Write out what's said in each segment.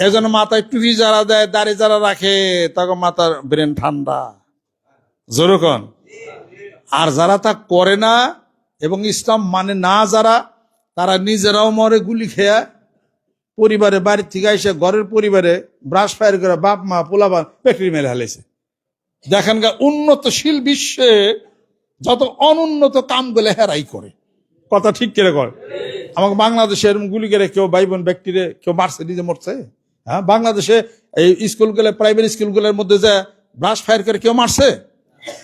এজন্য মাথায় টুপি যারা দেয়, দাড়ি যারা রাখে, তখন মাথার ব্রেন ঠান্ডা। যেরকম আর যারা তা করে না, এবং ইসলাম মানে না যারা, তারা নিজেরাও মরে গুলি খেয়া পরিবারে বাড়ির থেকে এসে ঘরের পরিবারে ব্রাশ ফায়ার করে বাপ, মা পোলাবা পেটরি মেরে হালেছে দেখেন উন্নতশীল বিশ্বে যত অনুন্নত কামগুলো হেরাই করে। কথা ঠিক করে করে আমাকে বাংলাদেশে এরকম গুলি করে কেউ ভাই বোন ব্যক্তিরে কেউ মারছে, নিজে মরছে? হ্যাঁ বাংলাদেশে এই স্কুলগুলো প্রাইভেট স্কুলগুলোর মধ্যে যে ব্রাশ ফায়ার করে কেউ মারছে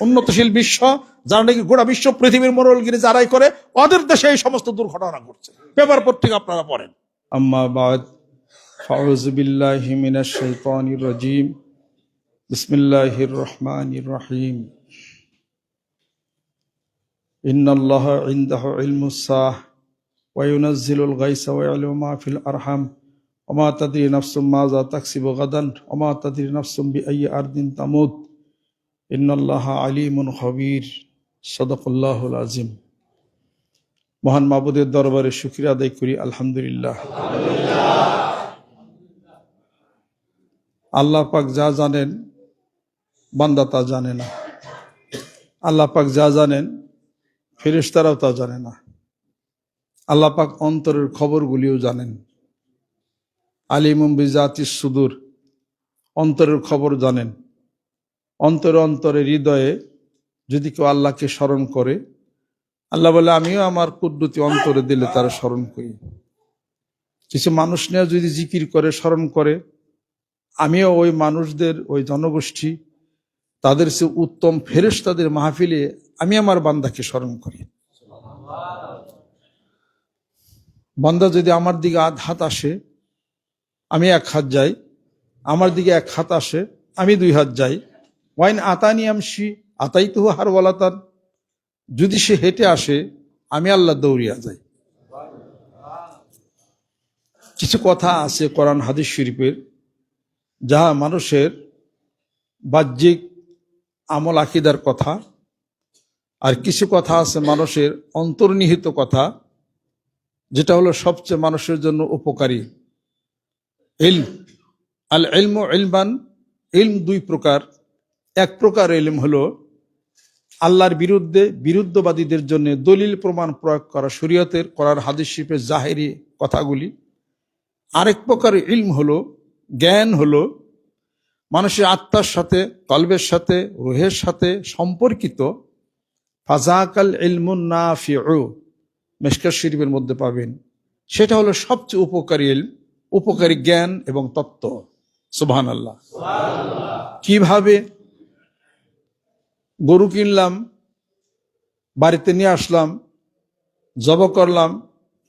উন্নতশীল বিশ্ব যারা নাকি গোটা বিশ্ব পৃথিবীর মোরলগিরি যারাই করে ওদের দেশে এই সমস্ত দুর্ঘটনা ঘটছে পেপার পত্রিকা আপনারা পড়েন আম্মা বাদ ফাউজ বিল্লাহি মিনাশ শাইতানির রাজিম বিসমিল্লাহির রহমানির রহিম إن الله عنده علم الساعة وينزل الغيث ويعلم ما في الأرحام অমা তাদির নফসুম মাজা তাকসিব গাদান অমা তাদির নফসুম বি আই আরদিন তামুদ ইন্নআল্লাহ আলিমুন হবির সদকুল্লাহুল আজিম মহান মাবুদের দরবারে শুক্রিয়া আদায় করি, আলহামদুলিল্লাহ। আল্লাহ পাক যা জানেন, বান্দা তা জানে না। আল্লাহ পাক যা জানেন, ফেরেশতারাও তা জানে না। আল্লাহ পাক অন্তরের খবরগুলিও জানেন। আলিমুম বিজাতি সুদূর। অন্তরের খবর জানেন। অন্তরে অন্তরে হৃদয়ে যদি কেউ আল্লাহকে স্মরণ করে, আল্লাহ বলে, আমিও আমার কুদ্দুতি অন্তরে দিলে তারা স্মরণ করি। কিছু মানুষ নিয়ে যদি জিকির করে, স্মরণ করে, আমিও ওই মানুষদের, ওই জনগোষ্ঠী, তাদের সে উত্তম ফেরেশ তাদের মাহফিলে আমি আমার বান্দাকে স্মরণ করি। বান্দা যদি আমার দিকে আধ হাত আসে আমি এক হাত যাই, আমার দিকে এক হাত আসে, আমি দুই হাত যাই। ওয়াইন আতানি আমসি আতাই তো হার বলাতান যদি সে হেঁটে আসে, আমি আল্লাহ দৌড়িয়া যাই। কিছু কথা আছে কোরআন হাদিস শরীফের, যাহা মানুষের বাহ্যিক আমল আকিদার কথা, আর কিছু কথা আছে মানুষের অন্তর্নিহিত কথা, যেটা হলো সবচেয়ে মানুষের জন্য উপকারী। ইলম। আল ইলম ইলমান, ইলম দুই প্রকার। এক প্রকার ইলম হলো আল্লাহর বিরুদ্ধে বিরুদ্ধবাদীদের জন্য দলিল প্রমাণ প্রয়োগ করা শরীয়তের করার হাদিস শিল্পের জাহেরি কথাগুলি। আরেক প্রকার ইলম হলো জ্ঞান হলো মানুষের আত্মার সাথে, কলবের সাথে, রোহের সাথে সম্পর্কিত। ফাজাকাল ইলমুন না ফিউ মেশকার শরীফের মধ্যে পাবেন। সেটা হলো সবচেয়ে উপকারী ইলম। উপকারী জ্ঞান এবং তত্ত্ব। সুবহান আল্লাহ কীভাবে গরু কিনলাম, বাড়িতে নিয়ে আসলাম, জব করলাম,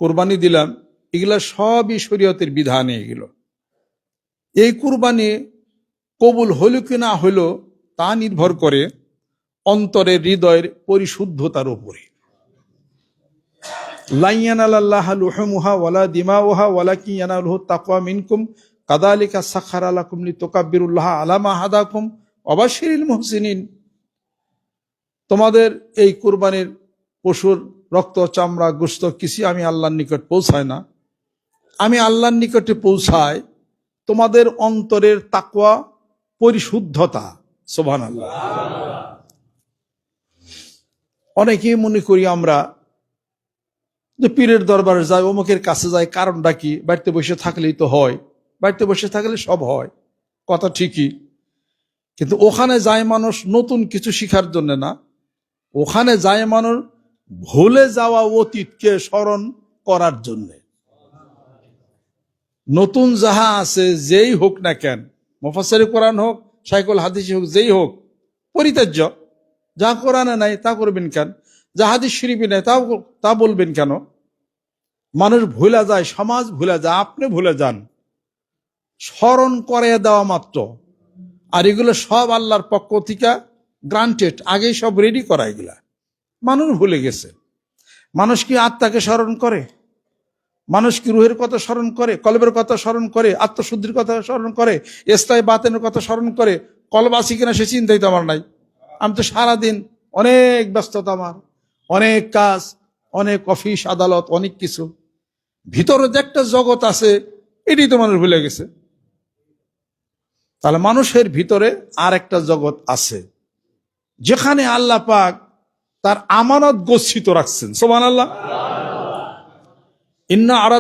কোরবানি দিলাম, এগুলা সবই শরীয়তের বিধানে এগুলো। এই কুরবানি কবুল হইল কি না হইল তা নির্ভর করে অন্তরের হৃদয়ের পরিশুদ্ধতার উপরে। লাইয়ান আল্লাহ লুহমুহা ওয়ালা দিমাউহা ওয়ালা কি ইয়ানালহু তাকওয়া মিনকুম কাদালিকা সাখার আলাকুম লি তোকাব্বিরুল্লাহ আলামা হাদাকুম অবাশিরিল মুহসিনিন তোমাদের এই কুরবানির পশুর রক্ত, চামড়া গোস্ত কিছু আমি আল্লাহর নিকট পৌঁছায় না। আমি আল্লাহর নিকটে পৌঁছাই তোমাদের অন্তরের তাকওয়া, পরিশুদ্ধতা। সোভান আল্লাহ অনেকেই মনে করি আমরা যে পীরের দরবারে যায়, অমুকের কাছে যায়, কারণটা কি? বাড়িতে বসে থাকলেই তো হয়। বাড়িতে বসে থাকলে সব হয়। কথা ঠিকই। কিন্তু ওখানে যায় মানুষ নতুন কিছু শিখার জন্য না। ওখানে যায় মানুষ ভুলে যাওয়া অতীতকে স্মরণ করার জন্য। নতুন যাহা আছে, যেই হোক না কেন মোফাসারি কোরআন হোক সাইকুল হাদিসি হোক, যেই হোক, পরিত্যাজ্য। যা কোরআনে নাই, তা করবেন কেন? যা হাদিস শরীফি নাই, তাও তা বলবেন কেন? মানুষ ভুলে যায়, সমাজ ভুলে যায়, আপনি ভুলে যান। স্মরণ করে দেওয়া মাত্র। আর এগুলো সব আল্লাহর পক্ষ থেকে গ্রান্টেড আগেই সব রেডি করা এগুলা। মানুষ ভুলে গেছে। মানুষ কি আত্মাকে স্মরণ করে? মানুষ কি রুহের কথা স্মরণ করে? কলবের কথা স্মরণ করে? আত্মশুদ্ধির কথা স্মরণ করে? এস্তায় বাতেনের কথা স্মরণ করে? কলব আসি কিনা সে চিন্তাই তো আমার নাই। আমি তো সারাদিন অনেক ব্যস্ততা আমার। অনেক কাজ, অনেক অফিস, আদালত, অনেক কিছু। ভিতরে যে একটা জগৎ আছে এটি তো মানুষ ভুলে গেছে। তাহলে মানুষের ভিতরে আর একটা জগৎ আছে, যেখানে আল্লাহ পাক তার আমানত গচ্ছিত রাখছেন। সোমান আল্লাহ আলা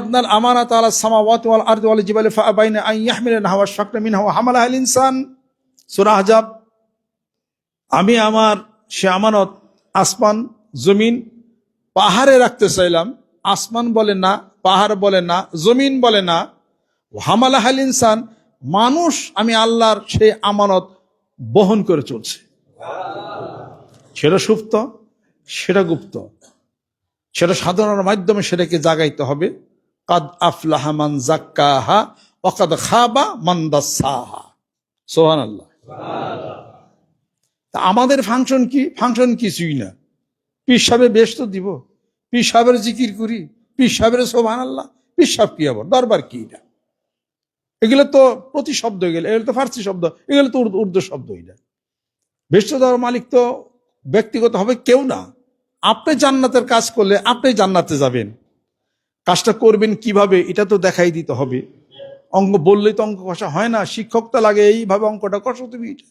আমি আমার সে আমানত আসমান জমিন পাহাড়ে রাখতে চাইলাম, আসমান বলে না, পাহাড় বলে না, জমিন বলে না। হামালা হাল ইনসান, মানুষ আমি আল্লাহর সেই আমানত বহন করে চলছে। সেটা সুপ্ত, সেটা গুপ্ত। সেটা সাধারণের মাধ্যমে সেটাকে জাগাইতে হবে। কাদ আফলাহা মান জাক্কাহা ওকাদ খাবা মান দাসাহা। সোহান আল্লাহ তা আমাদের ফাংশন কি? ফাংশন কিছুই না। পীর সাহেবের বেশ তো দিব। পীর সাহেবের জিকির করি। পীর সাহেবের সোহান আল্লাহ পীর সাহেব কি আবার? দরবার কি এটা? এগুলো তো প্রতি শব্দ গেলে এগুলো তো ফার্সি শব্দ। এগুলো তো উর্দু- শব্দ এটা। বেষ্ট দেওয়ার মালিক তো ব্যক্তিগত হবে কেউ না। আপনি জান্নাতের কাজ করলে আপনি জান্নাতে যাবেন। কাজটা করবেন কীভাবে এটা তো দেখাই দিতে হবে। অঙ্ক বললেই তো অঙ্ক কষা হয় না। শিক্ষক তো লাগে এইভাবে অঙ্কটা কষো তুমি এটা।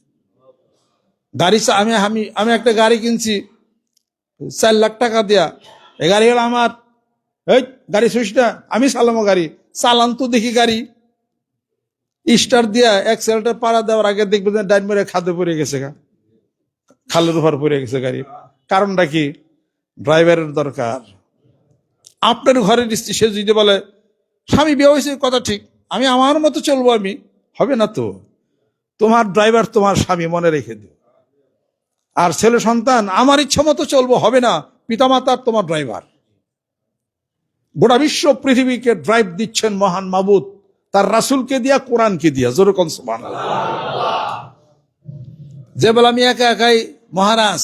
গাড়ি আমি আমি আমি একটা গাড়ি কিনছি। চার লাখ টাকা দেয়া। এই গাড়ি হলো আমার। এই, গাড়ি সুইচটা আমি চালামো গাড়ি। চালান তো দেখি গাড়ি। স্টার দিয়া এক্সেলটার পাড়া দেওয়ার আগে দেখবে যে ডাইন মেরে খাদে পড়ে গেছে গা। খালের উপর পড়ে গেছে গাড়ি। কারণটা কি? ড্রাইভারের দরকার। আপনার ঘরের স্ত্রী, সে যদি বলে, স্বামী, বিয়ে হয়েছে, কথা ঠিক। আমি আমার মতো চলবো আমি। হবে না তো? তোমার ড্রাইভার তোমার স্বামী মনে রেখে দিও। আর ছেলে সন্তান, আমার ইচ্ছা মতো চলবো, হবে না। পিতামাতার তোমার ড্রাইভার। গোটা বিশ্ব পৃথিবীকে ড্রাইভ দিচ্ছেন মহান মাবুদ। তার রাসুলকে দিয়া, কোরআনকে দিয়া। জোরকন সুবহান যে বলে আমি একা একাই মহারাজ,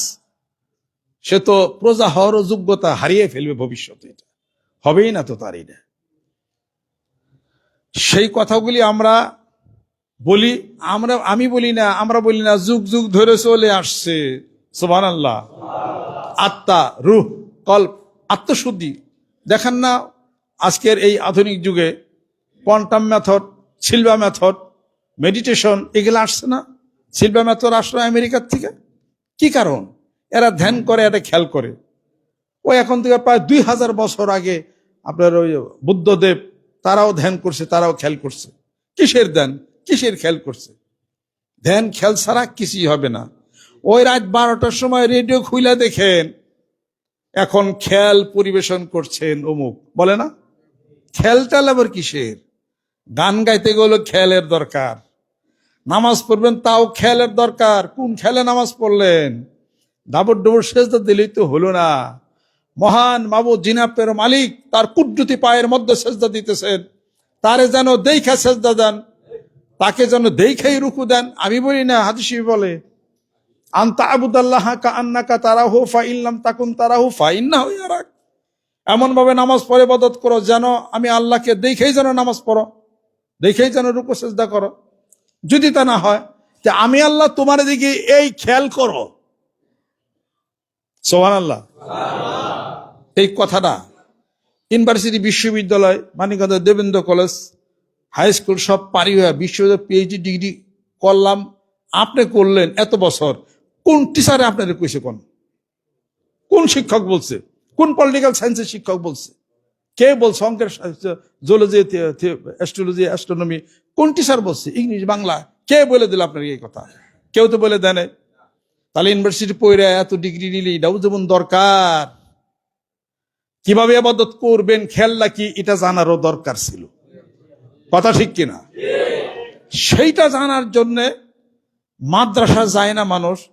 সে তো প্রজা হওয়ারও যোগ্যতা হারিয়ে ফেলবে ভবিষ্যতে এটা। হবেই না তো তার এটা। সেই কথাগুলি আমরা বলি, আমরা, আমি বলি না, আমরা বলি না, যুগ যুগ ধরে চলে আসছে। সোভান আল্লাহ আত্মা, রুহ, কল্প, আত্মশুদ্ধি। দেখেন না, আজকের এই আধুনিক যুগে quantum method Silva method, meditation, এগুলো আসছে না? সিলভা মেথড আসলো আমেরিকার থেকে? কি কারণ? এরা ধ্যান করে, এটা খেয়াল করে। ও এখন থেকে প্রায় দুই হাজার বছর আগে আপনার ওই বুদ্ধদেব, তারাও ধ্যান করছে, তারাও খেয়াল করছে। কিসের ধ্যান? কিসের খেয়াল করছে? ধ্যান খেয়াল ছাড়া কিছুই হবে না। ওই রাত বারোটার সময় রেডিও খুইলা দেখেন, এখন খেয়াল পরিবেশন করছেন অমুক। বলে না? খেয়ালটাল আবার কিসের? গান গাইতে গেলে খেয়ালের দরকার। নামাজ পড়বেন তাও খেয়ালের দরকার। কোন খেয়ালে নামাজ পড়লেন? ডাবর ডবর সেজদা দিলেই তো হলো না। মহান মাবুদ জিনাপের মালিক তার কুদ্রুতি পায়ের মধ্যে সেজদা দিতেছেন। তারে যেন দেখা সেজদা দেন তাকে যেন দেখেই রুকু দেন। আমি বলি, না, হাদিসি বলে আন্তা আবুদাল্লাহ কা আন্নাকা তারাহু ফা ইল্লাম তাকুন তারাহু ফা ইন্নাহু ইয়ারাক। এমন ভাবে নামাজ পড়ে বদত করো যেন আমি আল্লাহকে দেখেই যেন নামাজ পড়ো, দেখেই যেন রুকু সেজদা করো। যদি তা না হয় যে আমি আল্লাহ তোমার দিকে এই খেয়াল করো। সোহান আল্লাহ এই কথাটা ইউনিভার্সিটি বিশ্ববিদ্যালয় Manikganj Debendra college high school সব পারি হয়ে বিশ্ববিদ্যালয় পিএইচডি ডিগ্রি করলাম। আপনি করলেন এত বছর, কোন টিচারে আপনার কইছে কোন কোন শিক্ষক বলছে? কোন পলিটিক্যাল সায়েন্সের শিক্ষক বলছে? কে বলছে? অঙ্কের জুলজি অ্যাস্ট্রোলজি অ্যাস্ট্রোনমি কোন টিচার বলছে? ইংলিশ, বাংলা, কে বলে দিল আপনার এই কথা? কেউ তো বলে দেয়। তাহলে ইউনিভার্সিটি পড়ে এত ডিগ্রি নিলে এটাও যেমন দরকার। কীভাবে আবাদত করবেন খেয়াল্লা কি এটা জানারও দরকার ছিল। কথা ঠিক কিনা? সেইটা জানার জন্য মাদ্রাসা যায় না মানুষ,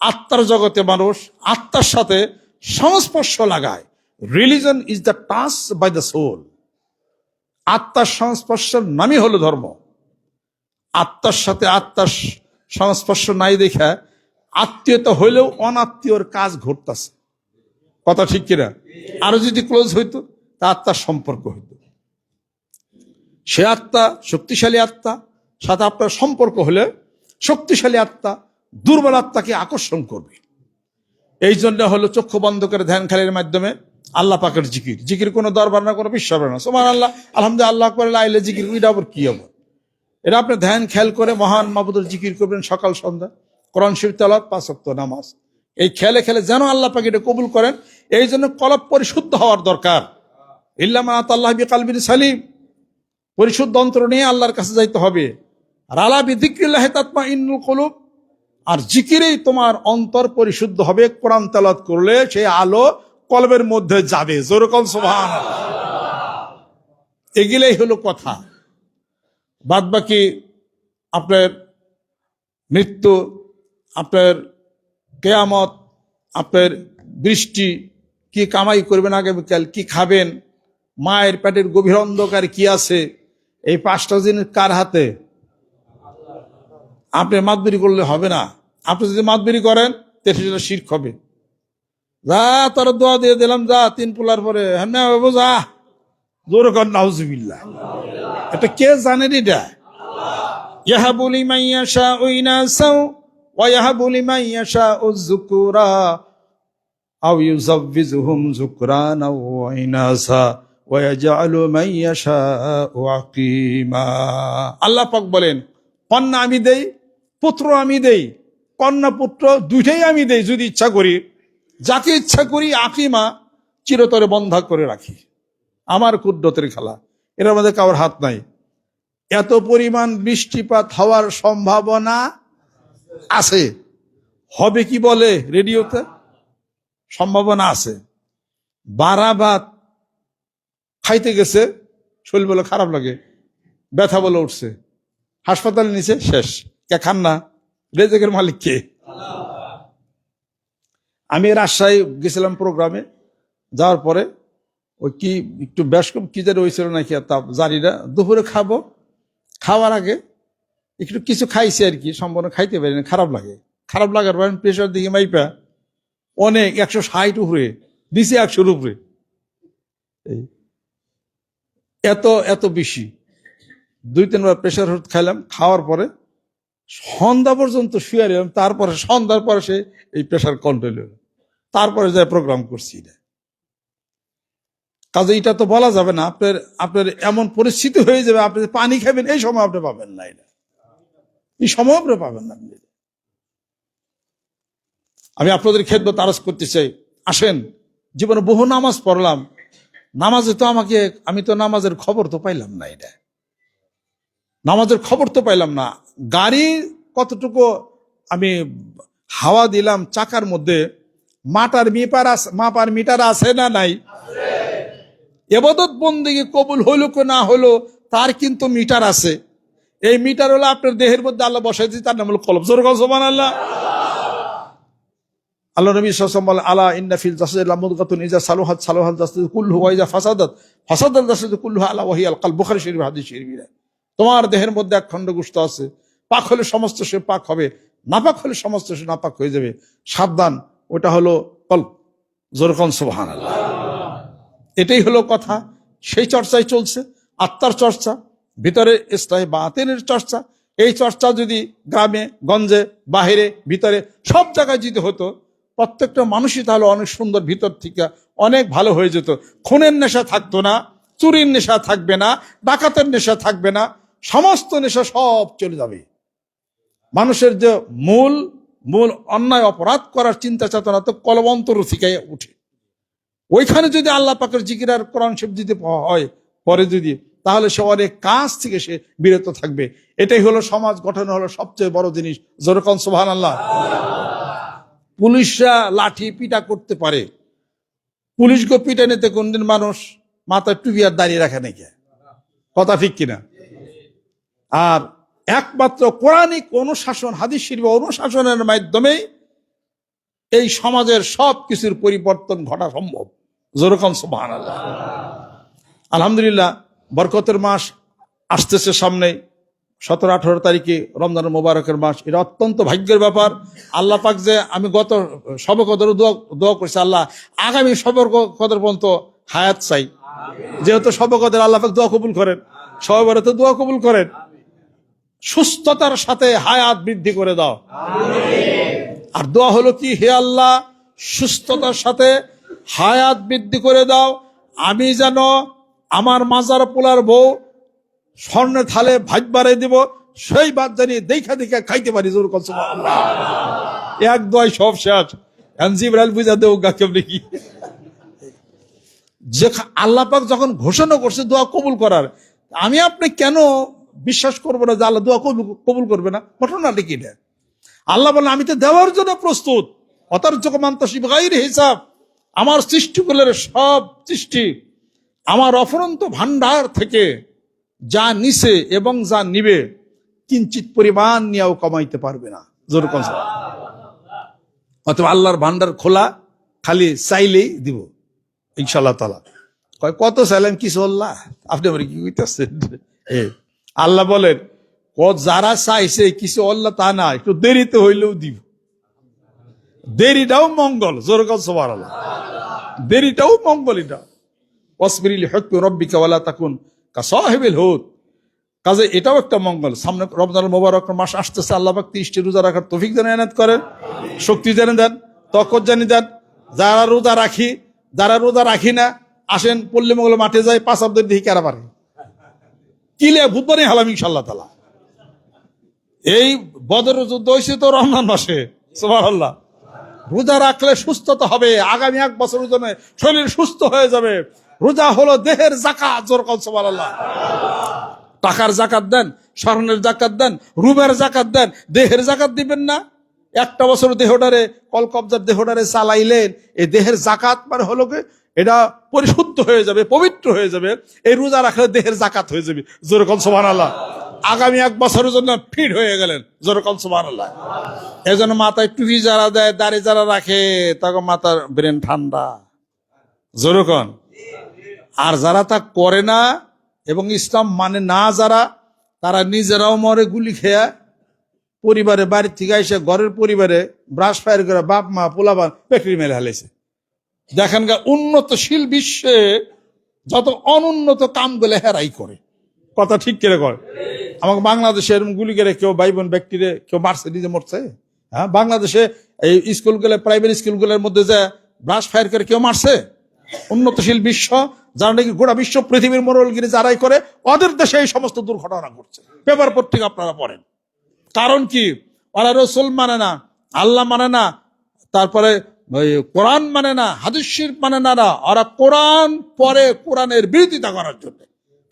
আত্মার জগতে মানুষ, আত্মার সাথে সংস্পর্শ লাগায়। Religion is the touch by the soul আত্মার সংস্পর্শের নামই হলো ধর্ম। আত্মার সাথে আত্মার সংস্পর্শ নাই দেখা আত্মীয়তা হইলেও অনাত্মীয়র কাজ ঘটতেছে। কথা ঠিক কিনা? আরও যদি ক্লোজ হইতো, তা আত্মার সম্পর্ক হইতো। সে আত্মা শক্তিশালী আত্মা, সাথে আপনার সম্পর্ক হলে শক্তিশালী আত্মা, দুর্বল আত্মাকে আকর্ষণ করবে। এই জন্য হলো চক্ষু বন্ধ করে ধ্যান খেলের মাধ্যমে আল্লাহ পাকের জিকির। জিকির কোনো দরবার না, কোনো বিশ্বাস না। সোমান আল্লাহ আলহামদুলিল্লাহ, আল্লাহ করে আইলে জিকির, এটা আবার কি আবার? এটা আপনি ধ্যান খেয়াল করে মহান মাবুদের জিকির করবেন সকাল, সন্ধ্যা। কোরআন শরীফ তেলাওয়াত, পাঁচ ওয়াক্ত নামাজ। এই খেলে খেলে যেন আল্লাহ পাক এটা কবুল করেন এই জন্য কলব পরিশুদ্ধ হওয়ার দরকার। ইল্লামা আল্লাহ কালবিন সালিম। পরিশুদ্ধ অন্তর নিয়ে আল্লাহর কাছে যাইতে হবে। আর আলা বিদিক্রিল্লাহ তাতমা ইন্নুল কলুব। আর জিকিরেই তোমার অন্তর পরিশুদ্ধ হবে, কোরআন তেলাত করলে সেই আলো কলবের মধ্যে যাবে। জোরকম সোভান এগুলোই হলো কথা। বাদ বাকি আপনার মৃত্যু, আপনার কেয়ামত, আপনার বৃষ্টি, কি কামাই করবেন আগামীকাল, কি খাবেন, মায়ের পেটের গভীর অন্ধকার কি আছে এই পাঁচটা জিনিস কার হাতে? আপনি মাতবিরি করলে হবে না। আপনি যদি মাতবিরি করেন সেটা শির্ক হবে। যা তোর দোয়া দিয়ে দিলাম, যা, তিন পোলার পরে। হ্যাঁ বাবু, যা। জোর কর, নাউজুবিল্লাহ। এটা কে জানেন এটা? ইয়াহাবু লিমান ইয়াশাউ ইনাসাও ওয়া ইয়াহাবু লিমান ইয়াশাউ যুকুরা, আও ইউযাব্বিজুহুম যুকরানা ওয়া ইনাসা। আল্লাহ পাক বলেন, কন্যা আমি দেই, পুত্র আমি দেই, কন্যা পুত্র দুইটাই আমি দেই, যদি ইচ্ছা করি, যাকে ইচ্ছা করি আকিমা চিরতরে বন্ধা করে রাখি। আমার কুদ্রতের খেলা, এর মধ্যে কারোর হাত নাই। এত পরিমাণ বৃষ্টিপাত হওয়ার সম্ভাবনা আছে। হবে কি বলে রেডিওতে? সম্ভাবনা আছে। বারাবাত খাইতে গেছে, শরীর বলে খারাপ লাগে, ব্যথা বলে উঠছে। হাসপাতালে নিচে শেষ। কে খান না? রেজেকের মালিক কে? আমি রাজশাহী গেছিলাম প্রোগ্রামে, যাওয়ার পরে ওই কি একটু কম কি যেন হয়েছিল নাকি তা জানি না। দুপুরে খাব, খাওয়ার আগে একটু কিছু খাইছি আর কি, সম্পূর্ণ খাইতে পারি না খারাপ লাগে। খারাপ লাগার পর প্রেশার দিকে মাইপা অনেক, একশো ষাট উপরে, দিছে একশোর উপরে। এই এত এত বেশি। দুই, তিনবার প্রেশার ওষুধ খাইলাম, খাওয়ার পরে সন্ধ্যা পর্যন্ত শুয়ে রইলাম, তারপরে সন্ধ্যার পরে সে এই প্রেশার কন্ট্রোল হলো তারপরে যাই প্রোগ্রাম করছি এটা। কাজে এটা তো বলা যাবে না, আপনার আপনার এমন পরিস্থিতি হয়ে যাবে, আপনি পানি খাবেন, এই সময় আপনি পাবেন না এটা। এই সময় আপনি পাবেন না আমি আপনাদের খেদমত আরজ করতে চাই। আসেন, জীবনে বহু নামাজ পড়লাম নামাজে তো আমাকে, আমি তো নামাজের খবর তো পাইলাম না এটা। নামাজের খবর তো পাইলাম না। গাড়ি কতটুকু আমি হাওয়া দিলাম চাকার মধ্যে, মাটার মিপার মাপার মিটার আছে না নাই? এবাদত বন্দিকে কবুল হইল কি না হলো তার কিন্তু মিটার আছে। এই মিটার হলো আপনার দেহের মধ্যে আল্লাহ বসাই দিয়েছে তার নাম হলো কলব। জোর সমান আল্লাহ আল্লাহ নবী সাল্লাম বলে আলা ইন্নাফিল জাসদিল মুদগাতুন ইজা সালুহাত সালুহাত জাসদিল কুল্লু ওয়া ইজা ফাসাদাত। ফাসাদাত জাসদিল কুল্লু আলা ওয়াহি আল কাল বুখারী শরীফ হাদিস শরীফ তোমার দেহের মধ্যে এক খণ্ড গোস্ত আছে। পাক হলে সমস্ত সে পাক হবে, নাপাক হলে সমস্ত সে নাপাক হয়ে যাবে। সাবধান, ওটা হলো কল্প জোরকন সুবহান আল্লাহ এটাই হলো কথা। সেই চর্চাই চলছে, আত্মার চর্চা, ভিতরে ইসলামী বাতেনের চর্চা। এই চর্চা যদি গ্রামে, গঞ্জে, বাহিরে, ভিতরে সব জায়গায় যদি হতো প্রত্যেকটা মানুষই তাহলে অনেক সুন্দর ভিতর থেকে অনেক ভালো হয়ে যেত। খুনের নেশা থাকতো না, চুরির নেশা থাকবে না, ডাকাতের নেশা থাকবে না, সমস্ত নেশা সব চলে যাবে। মানুষের যে মূল মূল অন্যায় অপরাধ করার চিন্তা চেতনা তো কলবন্তর থেকে উঠে। ওইখানে যদি আল্লাহ পাকের জিকির আর কোরআন শরীফ যদি হয়, পরে যদি, তাহলে সে অনেক কাজ থেকে সে বিরত থাকবে। এটাই হলো সমাজ গঠন হলো সবচেয়ে বড় জিনিস। যেরকম সোহান আল্লাহ পুলিশরা লাঠি পিটা করতে পারে। পুলিশকে পিটা নিতে কোনদিন মানুষ মাথায় টুপি আর দাঁড়িয়ে রাখে নাকি? কথা ঠিক কিনা? আর একমাত্র কোরআনিক অনুশাসন হাদিস শিল্প অনুশাসনের মাধ্যমেই এই সমাজের সব কিছুর পরিবর্তন ঘটা সম্ভব। যেরকম আল্লাহ আলহামদুলিল্লাহ, বরকতের মাস আসতেছে সামনে সতেরো আঠেরো তারিখে রমজান মোবারকের মাস এটা অত্যন্ত ভাগ্যের ব্যাপার। আল্লাহ পাক যে আমি গত সবকদর দোয়া দোয়া করছি আল্লাহ আগামী সবকদর পর্যন্ত হায়াত চাই। যেহেতু সবকদের আল্লাহ পাক দোয়া কবুল করেন সবাই তো দোয়া কবুল করেন। সুস্থতার সাথে হায়াত বৃদ্ধি করে দাও। আর দোয়া হলো কি? হে আল্লাহ সুস্থতার সাথে হায়াত বৃদ্ধি করে দাও। আমি যেন আমার মাজার পোলার বউ স্বর্ণের থালে ভাজ বাড়াই দিব, সেই বাদ জানিয়ে দেখা দেখা খাইতে পারি, জোর কল এক দয় সব শেষ। এনজিবরাল বুঝা দেও গা কেমনি কি। যে আল্লাহ পাক যখন ঘোষণা করছে দোয়া কবুল করার, আমি আপনি কেন বিশ্বাস করব না যে আল্লাহ দোয়া কবুল করবে না? ঘটনাটা কি এটা? আল্লাহ বলেন, আমি তো দেওয়ার জন্য প্রস্তুত। অতার্য মান্তসিব গাইর হিসাব। আমার সৃষ্টিগুলোর সব সৃষ্টি, আমার অফরন্ত ভান্ডার থেকে যা নিছে এবং যা নিবে কিঞ্চিত পরিমাণ নিয়েও কমাইতে পারবে না। জোর অথবা আল্লাহর ভান্ডার খোলা, খালি চাইলেই দিব ইনশাল্লাহ তালা কয়, কত চাইলাম কিছু আল্লাহ? আপনি আমার কি কইতেছেন? এ, আল্লাহ বলেন ক যারা চাইছে, কিছু আল্লাহ তা না, একটু দেরিতে হইলেও দিব। দেরিটাও মঙ্গল জোরকাল সবার দেরিটাও মঙ্গল এটা। অসবিরিল হক রব্বিকা ওয়ালা কা সাহেবিল হুদ। কাজে এটাও একটা মঙ্গল। সামনে রমজান মোবারক মাস আসতেছে, আল্লাহ তিরিশটি রোজা রাখার তফিক জানে এনাত করেন, শক্তি জানে দেন তকত জানি দেন। যারা রোজা রাখি, যারা রোজা রাখি না, আসেন পল্লী মঙ্গল মাঠে যায় পাঁচ আব্দের দিকে কেরা পারে? কিলে ভূতবানি হালাম ইনশাল্লাহ তালা এই বদর যুদ্ধ হয়েছে তো রমজান মাসে রোজা রাখলে সুস্থতা হবে, আগামী এক বছরের জন্য শরীর সুস্থ হয়ে যাবে। রোজা হলো দেহের জাকাত, জোর সুবহানাল্লাহ। টাকার জাকাত দেন, স্বর্ণের জাকাত দেন রুমের জাকাত দেন, দেহের জাকাত দিবেন না। একটা বছর দেহটারে, কলকবজার দেহটারে চালাইলেন, এই দেহের জাকাত মানে হলো কি, এটা পরিশুদ্ধ হয়ে যাবে, পবিত্র হয়ে যাবে, এই রোজা রাখলে দেহের জাকাত হয়ে যাবে জোরকল সোমান আল্লাহ আগামী এক বছরের জন্য ফিট হয়ে গেলেন জোরকল সোমান আল্লাহ এই জন্য মাথায় টুপি যারা দেয়, দাড়ি যারা রাখে, তখন মাথার ব্রেন ঠান্ডা। জোরকন আর যারা তা করে না এবং ইসলাম মানে না যারা, তারা নিজেরাও মরে গুলি খেয়া পরিবারে বাড়ির থেকে এসে ঘরের পরিবারে ব্রাশ ফায়ার করে বাপ মা পোলাবান পেটরি মেরে হালেছে দেখেন উন্নতশীল বিশ্বে যত অনুন্নত কামগুলো হেরাই করে। কথা ঠিক করে করে আমাকে বাংলাদেশে এরকম গুলি করে কেউ ভাই বোন ব্যক্তিরে কেউ মারছে, নিজে মরছে? হ্যাঁ বাংলাদেশে এই স্কুলগুলো প্রাইভেট স্কুলগুলোর মধ্যে যে ব্রাশ ফায়ার করে কেউ মারছে? উন্নতশীল বিশ্ব যারা নাকি গোটা বিশ্ব পৃথিবীর মোরলগিরি যারাই করে, ওদের দেশে এই সমস্ত দুর্ঘটনা ঘটছে। পেপার পত্রিকা আপনারা পড়েন। কারণ কি? ওরা রসুল মানে না, আল্লাহ মানে না, তারপরে কোরআন মানে না, হাদিস মানে না ওরা কোরআন পরে কোরআনের বিরোধিতা করার জন্য।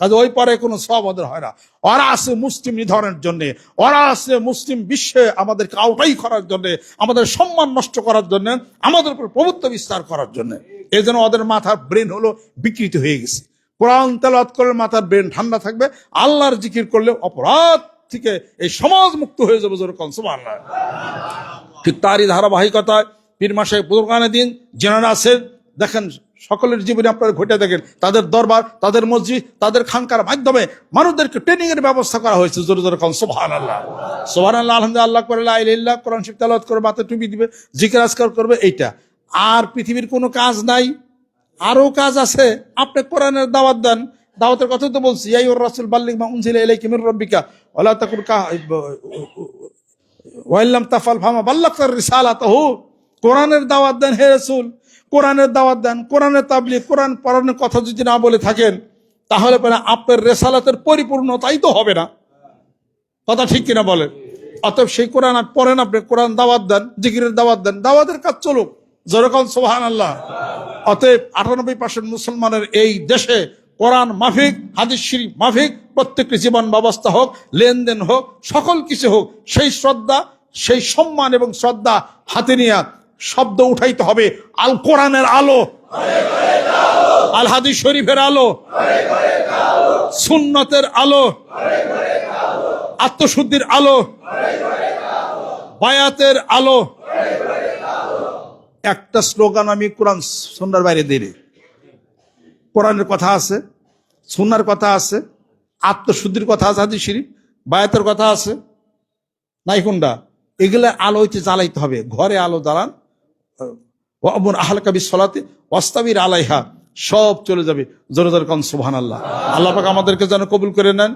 কাজে ওই পরে কোনো সব ওদের হয় না। ওরা আছে মুসলিম নিধনের জন্য, ওরা আছে মুসলিম বিশ্বে আমাদেরকে আউটাই করার জন্য, আমাদের সম্মান নষ্ট করার জন্য, আমাদের উপর প্রভুত্ব বিস্তার করার জন্য। এই জন্য ওদের মাথার ব্রেন হলো বিকৃত হয়ে গেছে। কোরআন তেলাওয়াত করলে মাথার ব্রেন ঠান্ডা থাকবে, আল্লাহর জিকির করলে অপরাধ থেকে এই সমাজ মুক্ত হয়ে যাবে যেরকম আল্লাহ ঠিক তারই ধারাবাহিকতায় পীর মাসে দিন জেনারা আছেন দেখেন, সকলের জীবনে আপনারা ঘটে দেখেন, তাদের দরবার, তাদের মসজিদ, তাদের খানকার মাধ্যমে মানুষদেরকে ট্রেনিং এর ব্যবস্থা করা হয়েছে, জোরে জোরে কন সোভান আল্লাহ সোহান আল্লাহ আলহামদুলিল্লাহ করে আল্লাহ কোরআন শিব তালাত করে মাথা টুপি দিবে, জিকির করবে, এইটা। আর পৃথিবীর কোনো কাজ নাই আরও কাজ আছে, আপনি কোরআনের দাওয়াত দেন, দাওয়াতের কথা তো বলছি ইয়াই ওর রাসুল বাল্লিক মা উনজিলা ইলাইকা মির রব্বিকা, ওয়ালা তাকুর কা ওয়াল্লাম তাফাল ফামা বাল্লাক বাল্লাকার রিসালাতাহু, কোরআনের দাওয়াত দেন, হে রাসূল। কোরআনের দাওয়াত দেন, কোরআনের তাবলি কোরআন পড়ানোর কথা যদি না বলে থাকেন, তাহলে পরে আপনার রেসালাতের পরিপূর্ণতাই তো হবে না। কথা ঠিক কিনা বলেন? অতএব সেই কোরআন পড়েন আপনি, কোরআন দাওয়াত দেন, জিকিরের দাওয়াত দেন, দাওয়াতের কাজ চলুক। যেরকম সোহান আল্লাহ অতএব আটানব্বই পার্সেন্ট মুসলমানের এই দেশে কোরআন মাফিক, হাদিস মাফিক, প্রত্যেকটি জীবন ব্যবস্থা হোক, লেনদেন হোক, সকল কিছু হোক, সেই শ্রদ্ধা, সেই সম্মান এবং শ্রদ্ধা হাতে নিয়ে শব্দ উঠাইতে হবে। আল কোরআনের আলো। আল হাদিস শরীফের আলো। সুন্নতের আলো। আত্মশুদ্ধির আলো। বায়াতের আলো। একটা স্লোগান আমি কোরআন সন্ধ্যার বাইরে দিই। কোরআনের কথা আছে সুনার কথা আছে, আত্মশুদ্ধির কথা আছে হাদিস শরীফ, বায়াতের কথা আছে। নাই কোনটা? এগুলা আলো হইতে জ্বালাইতে হবে। ঘরে আলো জ্বালান সলাতে ওয়াস্তাবির আলাইহা, সব চলে যাবে জোরে জোরে কন সুহান আল্লাহ আল্লাহ আমাদেরকে যেন কবুল করে নেন।